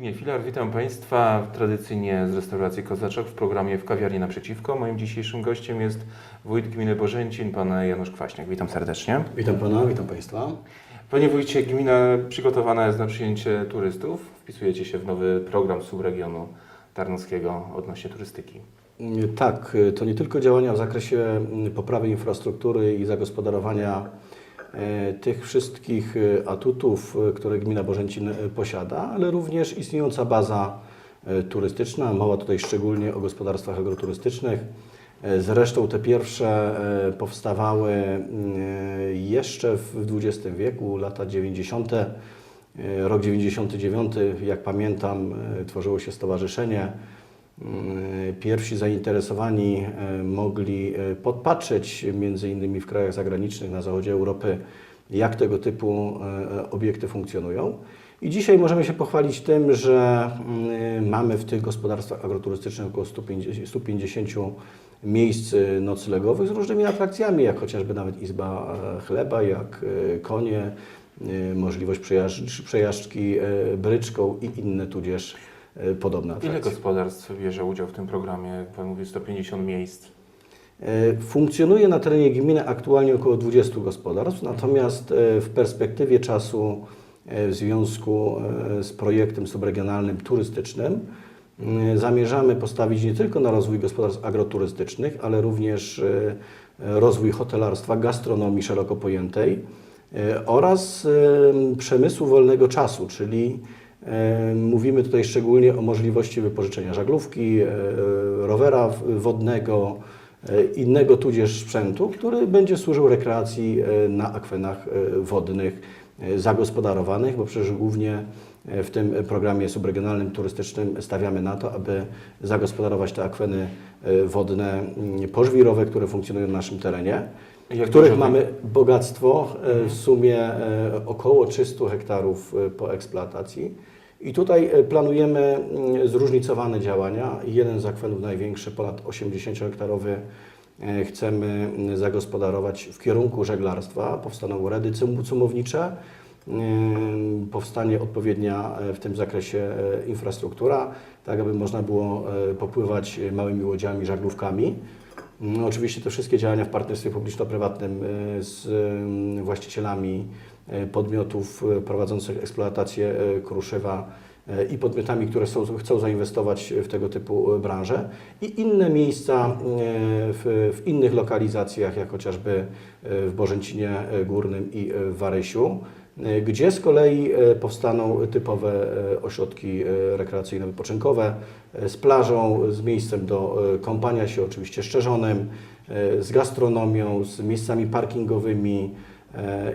Zbigniew Filar, witam Państwa tradycyjnie z restauracji Kozaczok w programie W kawiarni naprzeciwko. Moim dzisiejszym gościem jest wójt gminy Bożęcin, pan Janusz Kwaśniak. Witam serdecznie. Witam Pana, witam Państwa. Panie wójcie, gmina przygotowana jest na przyjęcie turystów. Wpisujecie się w nowy program subregionu tarnowskiego odnośnie turystyki. Tak, to nie tylko działania w zakresie poprawy infrastruktury i zagospodarowania tych wszystkich e, atutów, e, które gmina Bożęcin e, posiada, ale również istniejąca baza e, turystyczna. Mowa tutaj szczególnie o gospodarstwach agroturystycznych. E, Zresztą te pierwsze e, powstawały e, jeszcze w XX wieku, lata 90. E, Rok 99, jak pamiętam, e, tworzyło się stowarzyszenie. Mm, Pierwsi zainteresowani e, mogli e, podpatrzeć między innymi w krajach zagranicznych na zachodzie Europy, jak tego typu e, obiekty funkcjonują. I dzisiaj możemy się pochwalić tym, że mm, mamy w tych gospodarstwach agroturystycznych około 150, 150 miejsc noclegowych z różnymi atrakcjami, jak chociażby nawet izba chleba, jak konie, możliwość przejażdż, przejażdżki bryczką i inne tudzież podobne Ile gospodarstw bierze udział w tym programie? Jak Pan mówi, 150 miejsc. E, Funkcjonuje na terenie gminy aktualnie około 20 gospodarstw, natomiast e, w perspektywie czasu w związku z projektem subregionalnym turystycznym zamierzamy postawić nie tylko na rozwój gospodarstw agroturystycznych, ale również rozwój hotelarstwa, gastronomii szeroko pojętej oraz przemysłu wolnego czasu, czyli mówimy tutaj szczególnie o możliwości wypożyczenia żaglówki, e, rowera wodnego, e, innego tudzież sprzętu, który będzie służył rekreacji e, na akwenach wodnych zagospodarowanych, bo przecież głównie w tym programie subregionalnym turystycznym stawiamy na to, aby zagospodarować te akweny wodne mm, pożwirowe, które funkcjonują na naszym terenie, Jak których mamy bogactwo w sumie e, około 300 hektarów po eksploatacji. I tutaj e, planujemy mm, zróżnicowane działania. Jeden z akwenów największy, ponad 80-hektarowy, e, chcemy mm, zagospodarować w kierunku żeglarstwa. Powstaną redy cum- cumownicze, powstanie odpowiednia e, w tym zakresie infrastruktura, tak aby można było popływać małymi łodziami, żaglówkami. No, oczywiście te wszystkie działania w partnerstwie publiczno-prywatnym z właścicielami podmiotów e, prowadzących eksploatację e, kruszywa e, i podmiotami, które są, chcą zainwestować w tego typu e, branże. I inne miejsca e, w, w innych lokalizacjach, jak chociażby e, w Bożęcinie e, Górnym i e, w Warysiu, e, gdzie z kolei e, powstaną typowe e, ośrodki e, rekreacyjno-wypoczynkowe e, z plażą, z miejscem do e, kąpania się, oczywiście szczerzonym, e, z gastronomią, z miejscami parkingowymi e,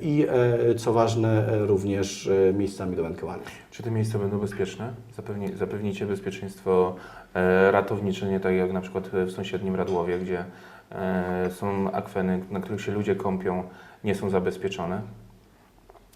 i e, co ważne e, również e, miejscami do wędkowania. Czy te miejsca będą bezpieczne? Zapewni, zapewnicie bezpieczeństwo e, ratownicze, nie tak jak na przykład w sąsiednim Radłowie, gdzie e, są akweny, na których się ludzie kąpią, nie są zabezpieczone.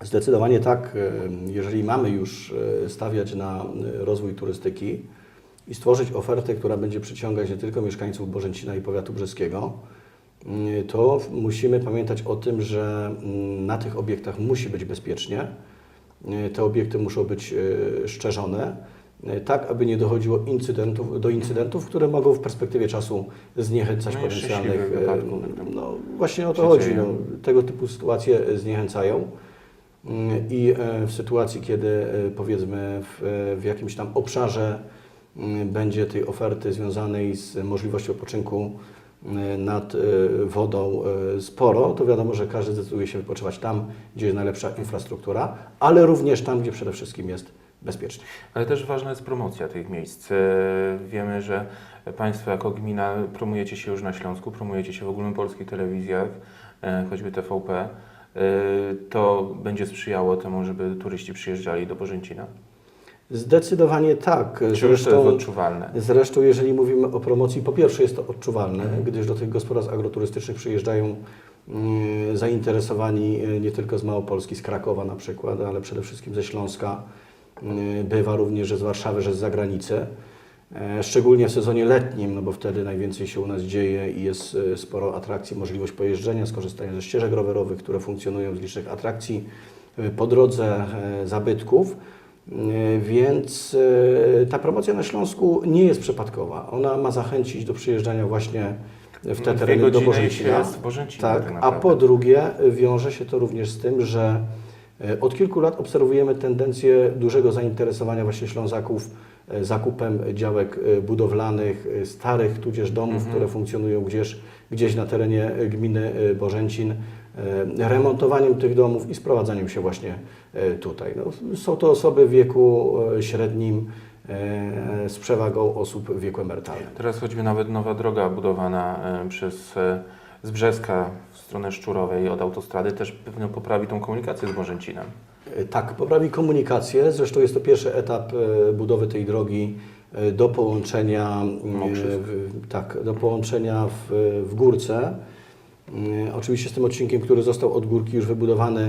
Zdecydowanie tak. e, Jeżeli mamy już e, stawiać na e, rozwój turystyki i stworzyć ofertę, która będzie przyciągać nie tylko mieszkańców Bożęcina i powiatu brzeskiego, to w- musimy pamiętać o tym, że mm, na tych obiektach musi być bezpiecznie. E, Te obiekty muszą być e, szczerzone, tak aby nie dochodziło incydentów, do incydentów, które mogą w perspektywie czasu zniechęcać No potencjalnych. tam No właśnie o to chodzi. No, tego typu sytuacje zniechęcają. I e, w sytuacji, kiedy e, powiedzmy w, e, w jakimś tam obszarze mm, będzie tej oferty związanej z możliwością odpoczynku nad e, wodą e, sporo, to wiadomo, że każdy zdecyduje się wypoczywać tam, gdzie jest najlepsza infrastruktura, ale również tam, gdzie przede wszystkim jest bezpiecznie. Ale też ważna jest promocja tych miejsc. E, Wiemy, że Państwo jako gmina promujecie się już na Śląsku, promujecie się w ogólnopolskich telewizjach, e, choćby TVP. E, To będzie sprzyjało temu, żeby turyści przyjeżdżali do Bożęcina. Zdecydowanie tak. Czy już to jest odczuwalne? Zresztą, jeżeli mówimy o promocji, po pierwsze jest to odczuwalne, gdyż do tych gospodarstw agroturystycznych przyjeżdżają mm, zainteresowani y, nie tylko z Małopolski, z Krakowa na przykład, ale przede wszystkim ze Śląska. Y, Bywa również, że z Warszawy, że z zagranicy. E, Szczególnie w sezonie letnim, no bo wtedy najwięcej się u nas dzieje i jest y, sporo atrakcji, możliwość pojeżdżenia, skorzystania ze ścieżek rowerowych, które funkcjonują z licznych atrakcji po drodze, e, zabytków. E, Więc e, ta promocja na Śląsku nie jest przypadkowa. Ona ma zachęcić do przyjeżdżania właśnie w te tereny do Bożęcina. Tak, tak a po drugie wiąże się to również z tym, że e, od kilku lat obserwujemy tendencję dużego zainteresowania właśnie Ślązaków zakupem działek budowlanych, starych tudzież domów, Mhm. które funkcjonują gdzieś, gdzieś na terenie gminy Bożęcin, remontowaniem tych domów i sprowadzaniem się właśnie tutaj. No, są to osoby w wieku e, średnim e, z przewagą osób w wieku emerytalnym. Teraz choćby nawet nowa droga budowana e, przez e, z Brzeska w stronę Szczurowej od autostrady też pewnie poprawi tą komunikację z Bożęcinem. E, Tak, poprawi komunikację. Zresztą jest to pierwszy etap e, budowy tej drogi e, do połączenia, e, w, tak, do połączenia w, w Górce. E, Oczywiście z tym odcinkiem, który został od Górki już wybudowany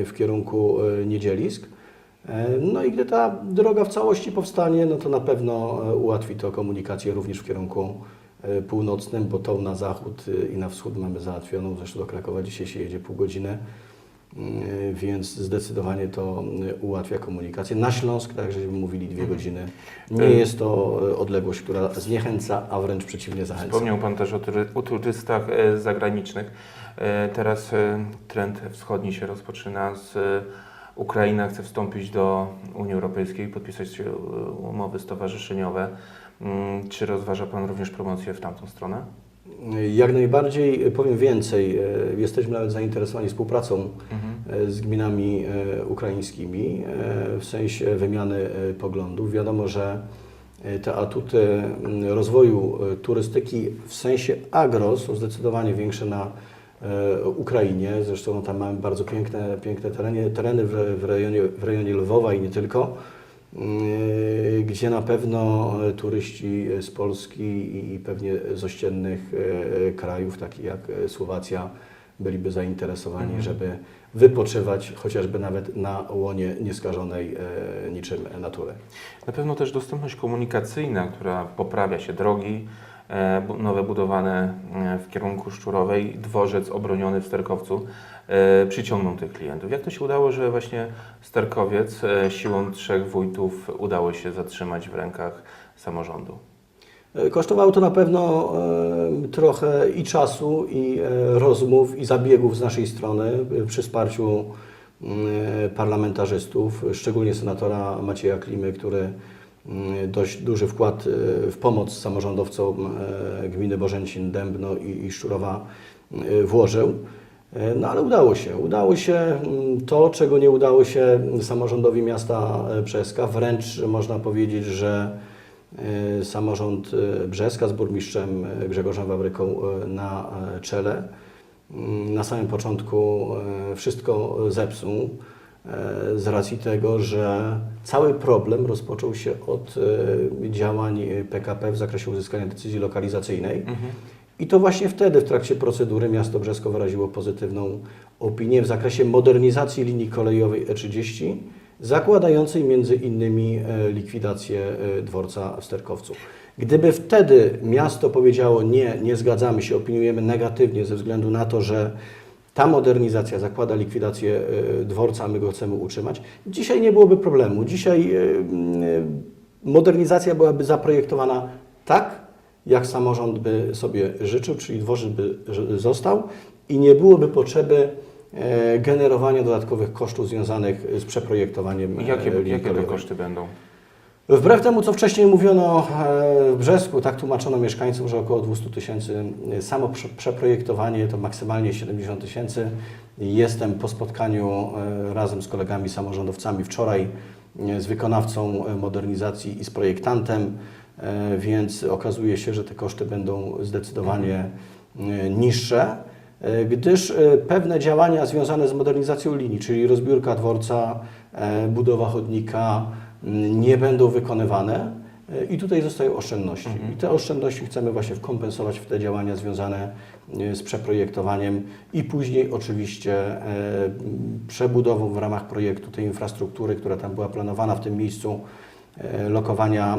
e, w kierunku e, Niedzielisk. No i gdy ta droga w całości powstanie, no to na pewno ułatwi to komunikację również w kierunku północnym, bo tą na zachód i na wschód mamy załatwioną. Zresztą do Krakowa dzisiaj się jedzie pół godziny. Yy, więc zdecydowanie to yy, ułatwia komunikację. Na Śląsk, tak żeśmy mówili, dwie godziny. Nie Ym. jest to odległość, która zniechęca, a wręcz przeciwnie zachęca. Wspomniał Pan też o, tury, o turystach e, zagranicznych. E, Teraz e, trend wschodni się rozpoczyna. Z e, Ukraina chce wstąpić do Unii Europejskiej, podpisać e, umowy stowarzyszeniowe. Mm, Czy rozważa Pan również promocję w tamtą stronę? Jak najbardziej, yy, powiem więcej, yy, jesteśmy nawet zainteresowani współpracą Mhm. yy, z gminami ukraińskimi w sensie wymiany poglądów. Wiadomo, że te atuty rozwoju turystyki w sensie agro są zdecydowanie większe na e, Ukrainie. Zresztą tam mamy bardzo piękne, piękne tereny, tereny w, rejonie, w rejonie Lwowa i nie tylko, gdzie na pewno e, turyści z Polski i- pewnie z ościennych e, krajów, takich jak e, Słowacja, byliby zainteresowani, Mhm. żeby wypoczywać chociażby nawet na łonie nieskażonej e, niczym natury. Na pewno też dostępność komunikacyjna, która poprawia się, drogi e, nowe budowane e, w kierunku Szczurowej, dworzec obroniony w Sterkowcu e, przyciągną tych klientów. Jak to się udało, że właśnie Sterkowiec e, siłą trzech wójtów udało się zatrzymać w rękach samorządu? E, Kosztowało to na pewno e, trochę i czasu, i e, rozmów, i zabiegów z naszej strony e, przy wsparciu e, parlamentarzystów, szczególnie senatora Macieja Klimy, który mm, dość duży wkład e, w pomoc samorządowcom e, gminy Bożęcin, Dębno i, Szczurowa e, włożył. E, No ale udało się. Udało się mm, to, czego nie udało się samorządowi miasta e, Brzeska. Wręcz można powiedzieć, że e, samorząd Brzeska z burmistrzem Grzegorzem Wawryką e, na czele mm, na samym początku wszystko zepsuł z racji tego, że cały problem rozpoczął się od działań PKP w zakresie uzyskania decyzji lokalizacyjnej. I to właśnie wtedy w trakcie procedury miasto Brzesko wyraziło pozytywną opinię w zakresie modernizacji linii kolejowej E30, zakładającej między innymi e, likwidację e, dworca w Sterkowcu. Gdyby wtedy miasto powiedziało nie, nie zgadzamy się, opiniujemy negatywnie ze względu na to, że ta modernizacja zakłada likwidację e, dworca, a my go chcemy utrzymać, dzisiaj nie byłoby problemu. Dzisiaj modernizacja byłaby zaprojektowana tak, jak samorząd by sobie życzył, czyli dworzec by został i nie byłoby potrzeby e, generowania dodatkowych kosztów związanych z przeprojektowaniem I e, jakie, jakie to koszty będą? Wbrew temu, co wcześniej mówiono e, w Brzesku, tak tłumaczono mieszkańcom, że około 200 tysięcy. Samo prze- przeprojektowanie to maksymalnie 70 tysięcy. Jestem po spotkaniu razem z kolegami samorządowcami wczoraj z wykonawcą modernizacji i z projektantem, więc okazuje się, że te koszty będą zdecydowanie e, niższe e, gdyż e, pewne działania związane z modernizacją linii, czyli rozbiórka dworca, e, budowa chodnika, nie będą wykonywane e, i tutaj zostają oszczędności. Mhm. I te oszczędności chcemy właśnie wkompensować w te działania związane e, z przeprojektowaniem i później oczywiście e, przebudową w ramach projektu tej infrastruktury, która tam była planowana w tym miejscu e, lokowania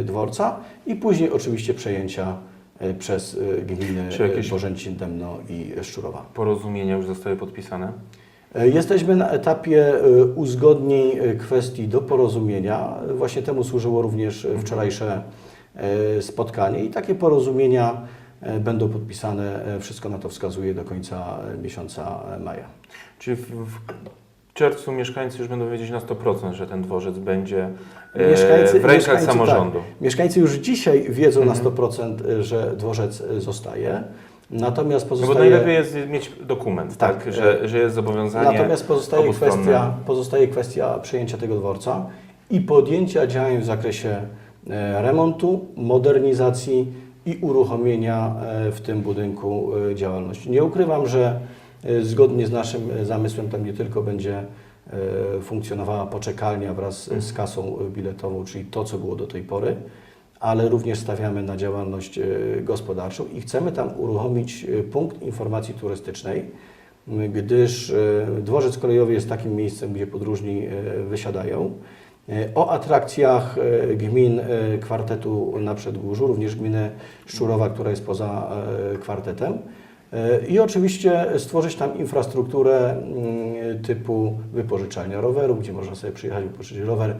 e, dworca i później oczywiście przejęcia e, przez e, gminy Czy jakieś- Bożęcin, Demno i Szczurowa. Porozumienia już zostały podpisane? E, Jesteśmy na etapie e, uzgodnień e, kwestii do porozumienia. E, Właśnie temu służyło również e, wczorajsze e, spotkanie i takie porozumienia e, będą podpisane, e, wszystko na to wskazuje, do końca e, miesiąca e, maja. Czyli w, w czerwcu mieszkańcy już będą wiedzieć na 100%, że ten dworzec będzie e, Mieszkańcy- w rękach samorządu. Mieszkańcy już dzisiaj wiedzą Mhm. na 100%, e, że dworzec e, zostaje. Natomiast No bo pozostaje, najlepiej jest mieć dokument, tak, Tak, że, że jest zobowiązanie natomiast pozostaje kwestia, pozostaje kwestia przejęcia tego dworca i podjęcia działań w zakresie e, remontu, modernizacji i uruchomienia e, w tym budynku e, działalności. Nie ukrywam, że e, zgodnie z naszym e, zamysłem tam nie tylko będzie e, funkcjonowała poczekalnia wraz Mhm. z kasą e, biletową, czyli to, co było do tej pory, ale również stawiamy na działalność gospodarczą i chcemy tam uruchomić punkt informacji turystycznej, gdyż dworzec kolejowy jest takim miejscem, gdzie podróżni wysiadają. O atrakcjach gmin kwartetu na Przedgórzu, również gminy Szczurowa, która jest poza kwartetem. I oczywiście stworzyć tam infrastrukturę mm, typu wypożyczalnia rowerów, gdzie można sobie przyjechać, wypożyczyć rower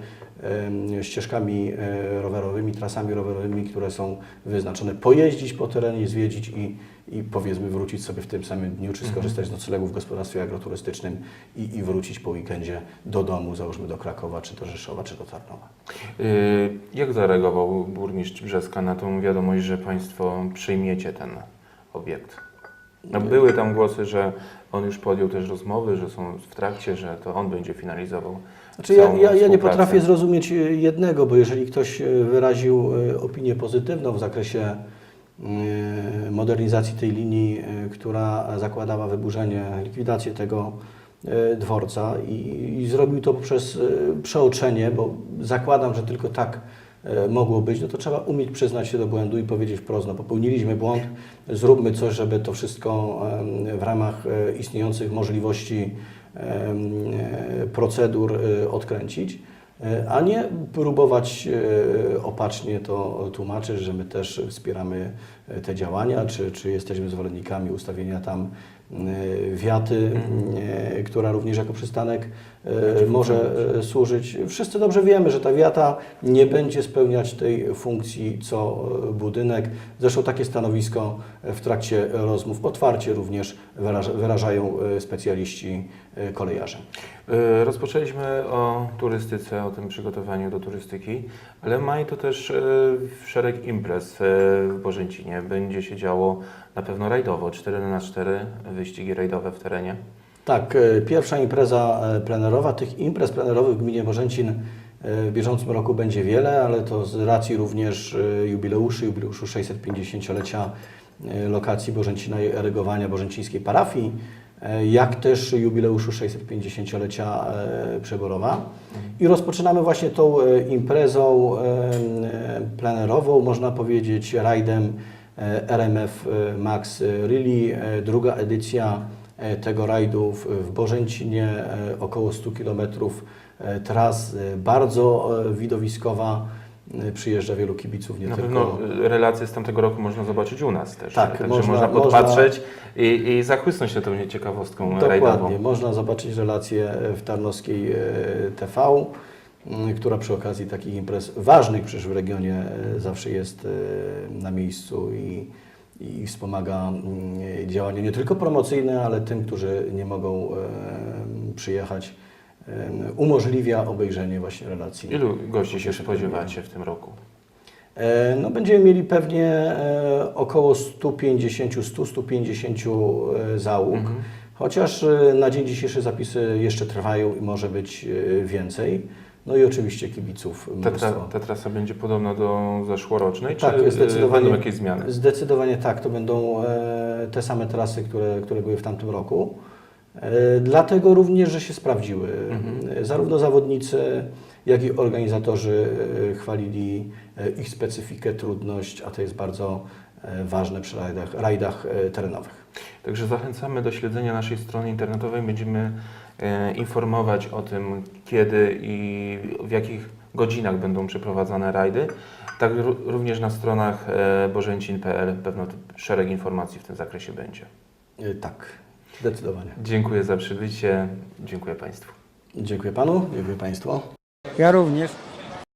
ścieżkami e, rowerowymi, trasami rowerowymi, które są wyznaczone, pojeździć po terenie, zwiedzić i, i powiedzmy wrócić sobie w tym samym dniu, czy skorzystać z noclegu w gospodarstwie agroturystycznym i, i wrócić po weekendzie do domu, załóżmy do Krakowa, czy do Rzeszowa, czy do Tarnowa. Y, Jak zareagował burmistrz Brzeska na tą wiadomość, że Państwo przyjmiecie ten obiekt? No, były tam głosy, że on już podjął też rozmowy, że są w trakcie, że to on będzie finalizował. Znaczy ja, ja, ja nie potrafię zrozumieć e, jednego, bo jeżeli ktoś e, wyraził e, opinię pozytywną w zakresie modernizacji tej linii, która zakładała wyburzenie, likwidację tego dworca i, i zrobił to poprzez przeoczenie, bo zakładam, że tylko tak mogło być, no to trzeba umieć przyznać się do błędu i powiedzieć wprost, no popełniliśmy błąd, zróbmy coś, żeby to wszystko w ramach e, istniejących możliwości e, procedur e, odkręcić, e, a nie próbować e, opacznie to tłumaczyć, że my też wspieramy e, te działania, czy, czy jesteśmy zwolennikami ustawienia tam e, wiaty, e, która również jako przystanek e, może e, służyć. Wszyscy dobrze wiemy, że ta wiata nie będzie spełniać tej funkcji co e, budynek. Zresztą takie stanowisko w trakcie rozmów otwarcie również wyraża, wyrażają e, specjaliści e, kolejarze. Rozpoczęliśmy o turystyce, o tym przygotowaniu do turystyki, ale maj to też szereg imprez w Bożęcinie. Będzie się działo na pewno rajdowo, 4 na 4 wyścigi rajdowe w terenie. Tak, e, pierwsza impreza e, plenerowa. Tych imprez plenerowych w gminie Bożęcin e, w bieżącym roku będzie wiele, ale to z racji również jubileuszy, jubileuszu 650-lecia e, lokacji Bożęcina i erygowania parafii, jak też jubileuszu 650-lecia e, Przeborowa. I rozpoczynamy właśnie tą imprezą plenerową, można powiedzieć, rajdem RMF e, Max Rally, e, druga edycja e, tego rajdu w, Bożęcinie, e, około 100 km tras, e, bardzo e, widowiskowa. E, Przyjeżdża wielu kibiców, nie Na tylko... pewno relacje z tamtego roku można zobaczyć u nas też. Tak, Także można- można, można- podpatrzeć I, i zachłysnąć się tą ciekawostką Dokładnie. rajdową. Można zobaczyć relację w Tarnowskiej e, TV, która przy okazji takich imprez ważnych przecież w regionie e, zawsze jest e, na miejscu i, i wspomaga działania nie tylko promocyjne, ale tym, którzy nie mogą przyjechać, umożliwia obejrzenie właśnie relacji. Ilu gości się spodziewacie w tym roku? E, No, będziemy mieli pewnie e, około 150-100-150 e, załóg, Mhm. chociaż na dzień dzisiejszy zapisy jeszcze trwają i może być więcej. No i oczywiście kibiców Ta, tra, ta trasa będzie podobna do zeszłorocznej, Tak, czy y, zdecydowanie. będą jakieś zmiany? Zdecydowanie tak, to będą e, te same trasy, które, które były w tamtym roku. E, Dlatego również, że się sprawdziły. Mhm. E, Zarówno zawodnicy, jak i organizatorzy e, chwalili e, ich specyfikę, trudność, a to jest bardzo e, ważne przy rajdach, rajdach e, terenowych. Także zachęcamy do śledzenia naszej strony internetowej. Będziemy e, informować o tym, kiedy i w jakich godzinach będą przeprowadzane rajdy. Tak ró- również na stronach e, bożęcin.pl pewno szereg informacji w tym zakresie będzie. E, Tak. Zdecydowanie. Dziękuję za przybycie. Dziękuję Państwu. Dziękuję Panu, dziękuję Państwu. Ja również.